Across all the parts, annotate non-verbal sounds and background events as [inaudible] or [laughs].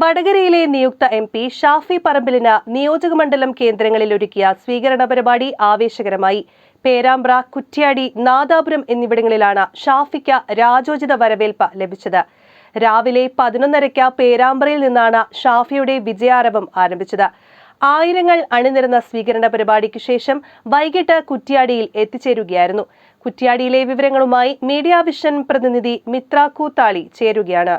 വടകരയിലെ നിയുക്ത M P Shafi പറമ്പിലിന് നിയോജകമണ്ഡലം കേന്ദ്രങ്ങളിൽ ഒരുക്കിയ സ്വീകരണ പരിപാടി ആവേശകരമായി. പേരാമ്പ്ര കുറ്റ്യാടി നാദാപുരം എന്നിവിടങ്ങളിലാണ് ഷാഫിക്ക് രാജോചിത വരവേൽപ്പ് ലഭിച്ചത്. രാവിലെ പതിനൊന്നരയ്ക്ക് പേരാമ്പ്രയിൽ നിന്നാണ് ഷാഫിയുടെ വിജയാരവം ആരംഭിച്ചത്. ആയിരങ്ങൾ അണിനിരന്ന സ്വീകരണ പരിപാടിക്ക് ശേഷം വൈകിട്ട് കുറ്റ്യാടിയിൽ എത്തിച്ചേരുകയായിരുന്നു. കുറ്റ്യാടിയിലെ വിവരങ്ങളുമായി മീഡിയ വിഷൻ പ്രതിനിധി മിത്ര കൂത്താളി ചേരുകയാണ്.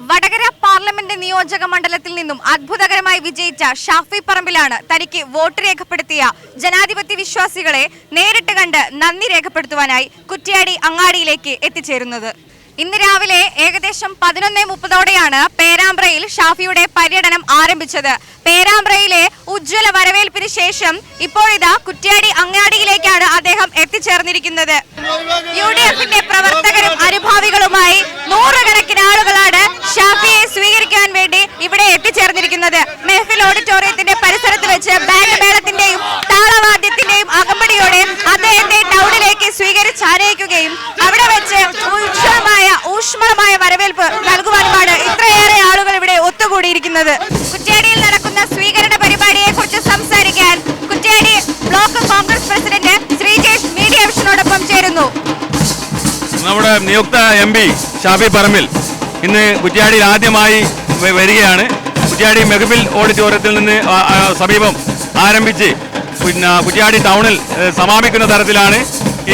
വടകര പാർലമെന്റ് നിയോജക മണ്ഡലത്തിൽ നിന്നും അത്ഭുതകരമായി വിജയിച്ച ഷാഫി പറമ്പിലാണ് തനിക്ക് വോട്ട് രേഖപ്പെടുത്തിയ ജനാധിപത്യ വിശ്വാസികളെ നേരിട്ട് കണ്ട് നന്ദി രേഖപ്പെടുത്തുവാനായി കുറ്റ്യാടി അങ്ങാടിയിലേക്ക് എത്തിച്ചേരുന്നത്. ഇന്ന് രാവിലെ ഏകദേശം പതിനൊന്നേ മുപ്പതോടെയാണ് പേരാമ്പ്രയിൽ ഷാഫിയുടെ പര്യടനം ആരംഭിച്ചത്. പേരാമ്പ്രയിലെ ഉജ്ജ്വല വരവേൽപ്പിന് ശേഷം ഇപ്പോഴിതാ കുറ്റ്യാടി അങ്ങാടിയിലേക്കാണ് അദ്ദേഹം എത്തിച്ചേർന്നിരിക്കുന്നത്. യു ഡി എഫിന്റെ പ്രവർത്തകരും അനുഭാവികളുമായി നൂറുകണക്കിന് ആളുകളാണ് അദ്ദേഹത്തെ ടൗണിലേക്ക് സ്വീകരിച്ച് ആരയിക്കുകയും അവിടെ വെച്ച് ഉജ്ജ്വലമായ ഊഷ്മളമായ വരവേൽപ്പ് നൽകുവാനുമാണ് ഇത്രയേറെ ആളുകൾ ഇവിടെ ഒത്തുകൂടിയിരിക്കുന്നത്. കുറ്റ്യാടിയിൽ നടക്കുന്ന സ്വീകരണ പരിപാടിയെ കുറിച്ച് സംസാരിക്കാൻ Kuttiadi block Congress president Sreejesh media വിഷനോടൊപ്പം ചേരുന്നു. നമ്മുടെ നിയുക്ത എം പി ഷാഫി പറമ്പിൽ ഇന്ന് കുറ്റ്യാടിയിൽ ആദ്യമായി വരികയാണ്. കുറ്റ്യാടി മെഹബിൽ ഓഡിറ്റോറിയത്തിൽ നിന്ന് സമീപം ആരംഭിച്ച് പിന്നെ കുറ്റിയാടി ടൗണിൽ സമാപിക്കുന്ന തരത്തിലാണ്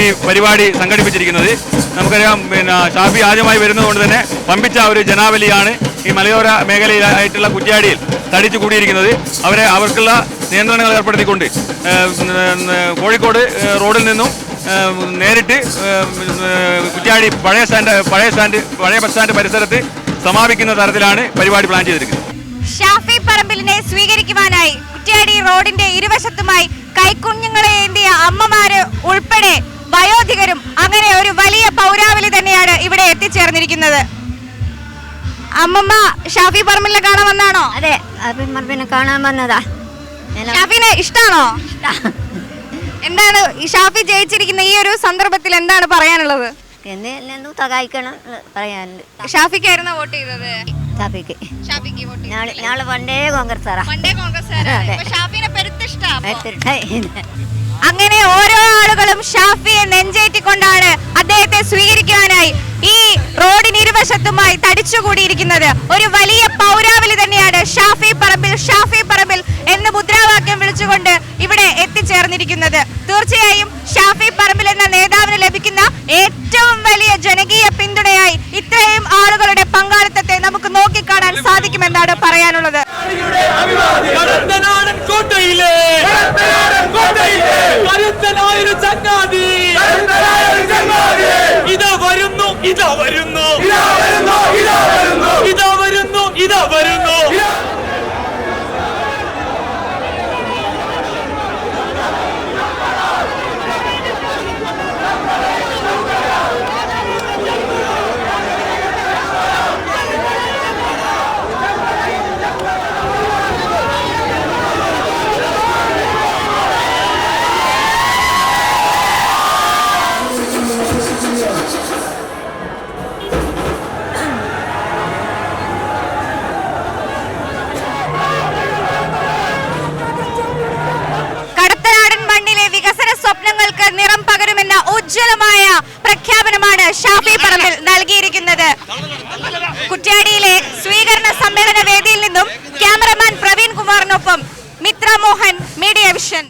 ഈ പരിപാടി സംഘടിപ്പിച്ചിരിക്കുന്നത്. നമുക്കറിയാം പിന്നെ ഷാഫി ആദ്യമായി വരുന്നതുകൊണ്ട് തന്നെ പമ്പിച്ച ഒരു ജനാവലിയാണ് ഈ മലയോര മേഖലയിലായിട്ടുള്ള കുറ്റിയാടിയിൽ തടിച്ചു കൂടിയിരിക്കുന്നത്. അവരെ അവർക്കുള്ള നിയന്ത്രണങ്ങൾ ഏർപ്പെടുത്തിക്കൊണ്ട് കോഴിക്കോട് റോഡിൽ നിന്നും നേരിട്ട് കുറ്റിയാടി പഴയ സ്റ്റാൻഡ് പഴയ സ്റ്റാൻഡ് പഴയ ബസ് സ്റ്റാൻഡ് പരിസരത്ത് സമാപിക്കുന്ന തരത്തിലാണ് പരിപാടി പ്ലാൻ ചെയ്തിരിക്കുന്നത്. ഷാഫി പറമ്പിലിനെ സ്വീകരിക്കുവാനായി റോഡിന്റെ ഇരുവശത്തുമായി കൈക്കുഞ്ഞുങ്ങളെ ഏന്തിയ അമ്മമാര് ഉൾപ്പെടെ വയോധികരും അങ്ങനെ ഒരു വലിയ പൗരാവലി തന്നെയാണ് ഇവിടെ എത്തിച്ചേർന്നിരിക്കുന്നത്. അമ്മമ്മ ഷാഫി പറമ്പിലിനെ കാണാൻ വന്നാണോ? അതെ കാണാൻ വന്നതാ. ഷാഫിനെ ഇഷ്ടാണോ? എന്താണ് ഈ ഷാഫി ജയിച്ചിരിക്കുന്ന ഈ ഒരു സന്ദർഭത്തിൽ എന്താണ് പറയാനുള്ളത്? സഹായിക്കണം പറയാനുണ്ട്. ഷാഫിക്കായിരുന്നു വോട്ട് ചെയ്തത്? ഷാഫിക്ക്. വോട്ട് നാളെ പണ്ടേ കോൺഗ്രസ് സാറാ പണ്ടേ കോൺഗ്രസ് അതെ. ഷാഫിനെ പെരുത്തിഷ്ടാ എടുത്തിട്ട് [laughs] അങ്ങനെ ഓരോ ആളുകളും ഷാഫിയെ നെഞ്ചേറ്റിക്കൊണ്ടാണ് അദ്ദേഹത്തെ സ്വീകരിക്കാനായി ഈ റോഡിന് ഇരുവശത്തുമായി തടിച്ചുകൂടിയിരിക്കുന്നത്. ഒരു വലിയ പൗരാവലി തന്നെയാണ് ഷാഫി പറമ്പിൽ ഷാഫി ചങ്ങാതി. ഇതാ വരുന്നു ഇതാ വരുന്നു. ഉജ്ജ്വലമായ പ്രഖ്യാപനമാണ് ഷാഫി പറമ്പിൽ നൽകിയിരിക്കുന്നത്. കുറ്റ്യാടിയിലെ സ്വീകരണ സമ്മേളന വേദിയിൽ നിന്നും ക്യാമറമാൻ പ്രവീൺ കുമാറിനൊപ്പം മിത്ര മോഹൻ മീഡിയ വിഷൻ.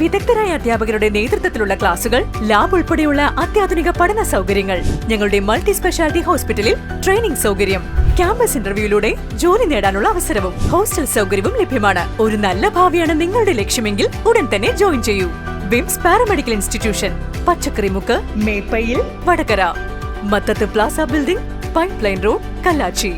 വിദഗ്ധരായ അധ്യാപകരുടെ നേതൃത്വത്തിലുള്ള ക്ലാസുകൾ ലാബ് ഉൾപ്പെടെയുള്ള അത്യാധുനിക പഠന സൗകര്യങ്ങൾ ഞങ്ങളുടെ മൾട്ടി സ്പെഷ്യാലിറ്റി ഹോസ്പിറ്റലിൽ ട്രെയിനിംഗ് സൗകര്യം ക്യാമ്പസ് ഇന്റർവ്യൂയിലൂടെ ജോലി നേടാനുള്ള അവസരവും ഹോസ്റ്റൽ സൗകര്യവും ലഭ്യമാണ്. ഒരു നല്ല ഭാവിയാണ് നിങ്ങളുടെ ലക്ഷ്യമെങ്കിൽ ഉടൻ തന്നെ ജോയിൻ ചെയ്യൂ. VIMS paramedical institution. Pachakkarimukku Meppayil Vadakara Mathath plaza building pipe line road Kallachi